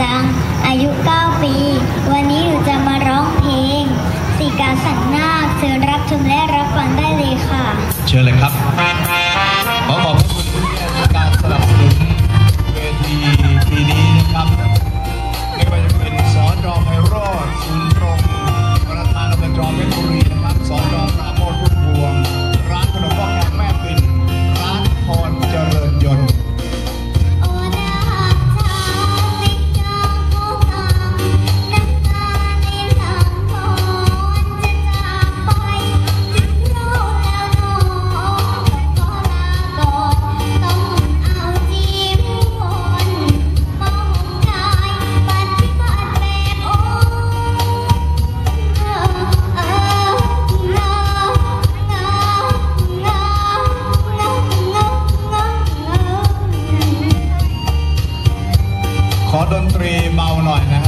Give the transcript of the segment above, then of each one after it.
จัง อายุ 9 ปี วันนี้หนูจะมาร้องเพลงสีการสังนาคเชิญรับชมและรับฟังได้เลยค่ะ เชิญเลยครับ ดนตรีเบาหน่อยนะฮะ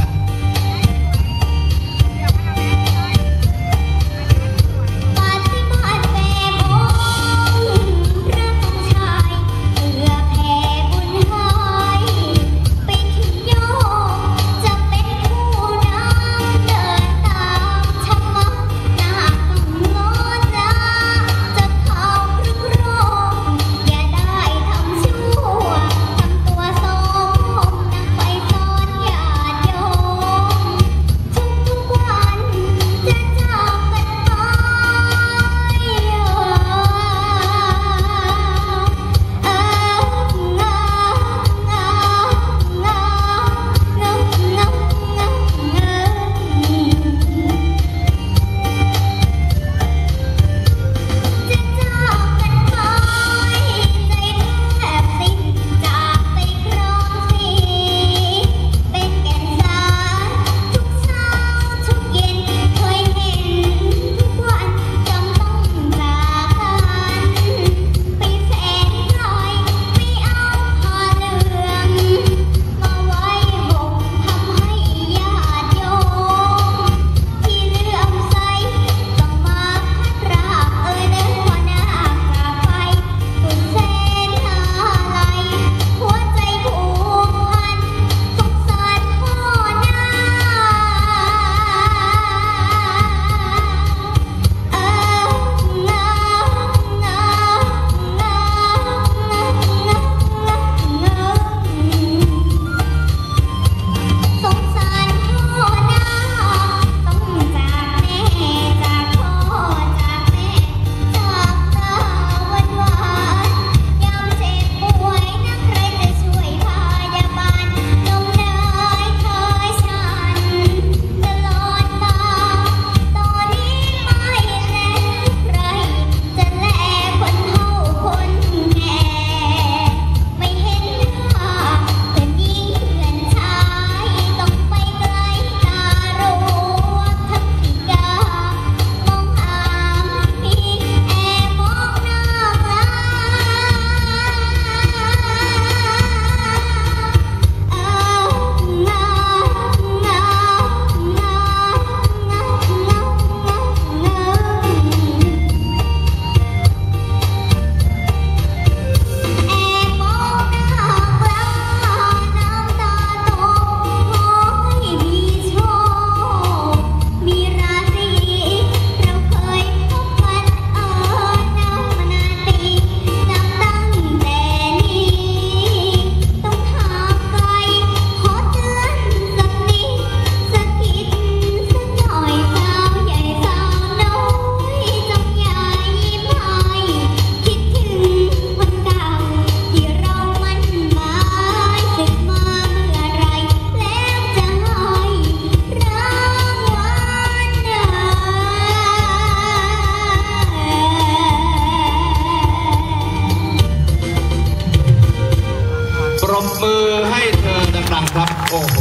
รบมือให้เธอดังๆครับ โอ้โห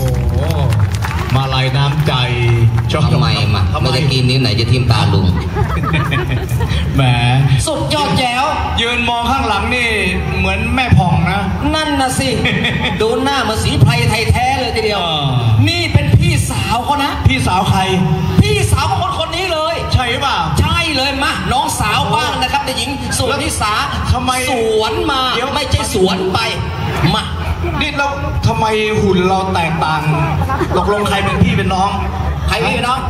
มาลายน้ำใจชอบทำไมมาไมื่อกินนี้ไหนจะทิมตาลุง แหม สุดยอดแจ๋ว ยืนมองข้างหลังนี่เหมือนแม่ผ่องนะ นั่นนะสิ ดูหน้ามาสีไพรไทยแท้เลยทีเดียว นี่เป็นพี่สาวเขานะ พี่สาวใคร พี่สาวของคนคนนี้เลย ใช่ป่ะ ใช่เลยมาน้องสาวบ้างนะครับแต่หญิงสุนิสาทำไมสวนมา ไม่ใช่สวนไปมา นี่เราทำไมหุ่นเราแตกต่างหลอกลงใครเป็นพี่เป็นน้อง ใครพี่เป็นน้อง